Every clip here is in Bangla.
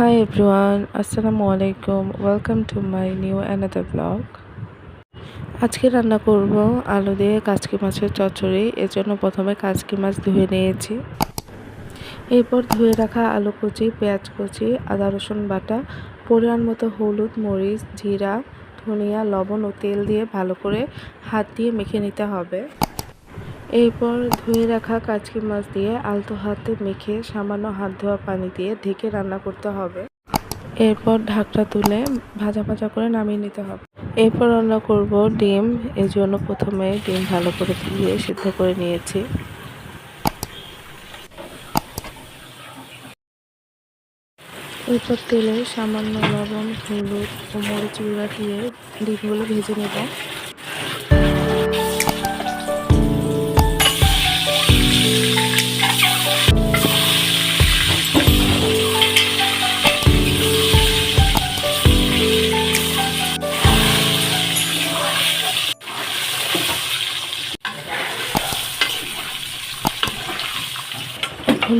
Hi everyone, Assalamu alaikum. Welcome to my new another vlog. আজকে রান্না করব আলু দিয়ে কাচকি মাছের চচ্চড়ি এর জন্য প্রথমে কাচকি মাছ ধুয়ে নিয়েছি এরপর ধুয়ে রাখা আলু কুচি পেঁয়াজ কুচি আদা রসুন বাটা পরিমাণ মতো হলুদ মরিচ জিরা ধনিয়া লবণ ও তেল দিয়ে ভালো করে হাত দিয়ে মেখে নিতে হবে এরপর ধুয়ে রাখা কাচকি মাছ দিয়ে আলতো হাতে মেখে সামান্য হাত ধোয়া পানি দিয়ে ঢেকে রান্না করতে হবে। এরপর ঢাকটা তুলে ভাজা ভাজা করে নামিয়ে নিতে হবে। এরপর রান্না করব ডিম। এর জন্য প্রথমে ডিম ভালো করে ধুয়ে সিদ্ধ করে নিয়েছি। এরপর তেলে সামান্য লবণ, হলুদ ও মরিচ গুঁড়া দিয়ে ডিমগুলো ভেজে নেব।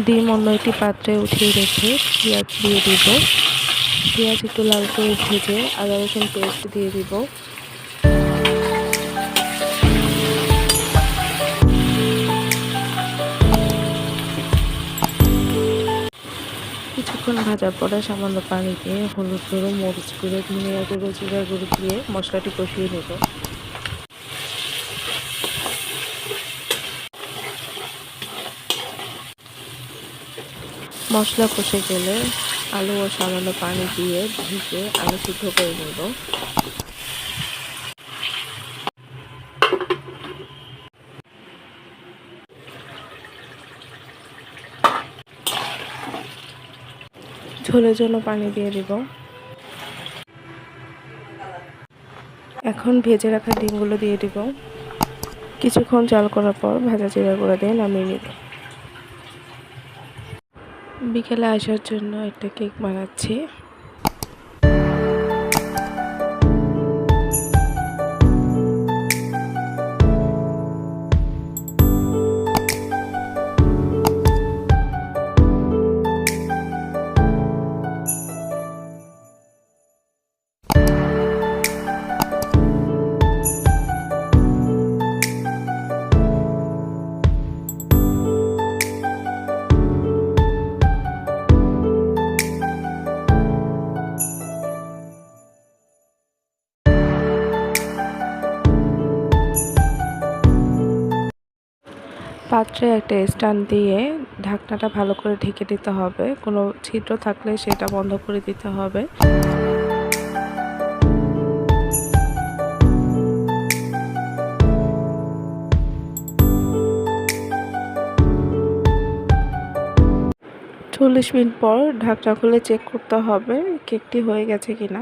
ডিম অন্য একটি পাত্রে উঠিয়ে রেখে পেঁয়াজ দিয়ে দিব। পেঁয়াজ একটু লাল করে ভেজে আদা রসুন পেস্ট দিয়ে দিব। কিছুক্ষণ ভাজার পরে সামান্য পানি দিয়ে হলুদ গুঁড়ো, মরিচ গুঁড়ো, ধনিয়া গুঁড়ো, জিরা গুঁড়ো দিয়ে মশলাটি কষিয়ে নেব। মশলা কষে গেলে আলু ও সামান্য পানি দিয়ে ঢেকে আলু সিদ্ধ করে নেব। ঝোলের জন্য পানি দিয়ে দিব। এখন ভেজে রাখা ডিমগুলো দিয়ে দিব। কিছুক্ষণ জাল করার পর ভাজা জিরা গুঁড়া দিয়ে নামিয়ে নিব। বিকেলে আসার জন্য একটা কেক বানাচ্ছি। পাত্রে একটা স্ট্যান্ড দিয়ে ঢাকনাটা ভালো করে ঢেকে দিতে হবে। কোনো ছিদ্র থাকলে সেটা বন্ধ করে দিতে হবে। চল্লিশ মিনিট পর ঢাকনা খুলে চেক করতে হবে কেকটি হয়ে গেছে কিনা।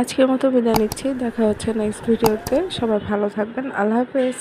আজকের মতো বিদায় নিচ্ছি। দেখা হচ্ছে নেক্সট ভিডিওতে সবাই ভালো থাকবেন। আল্লাহ হাফেজ।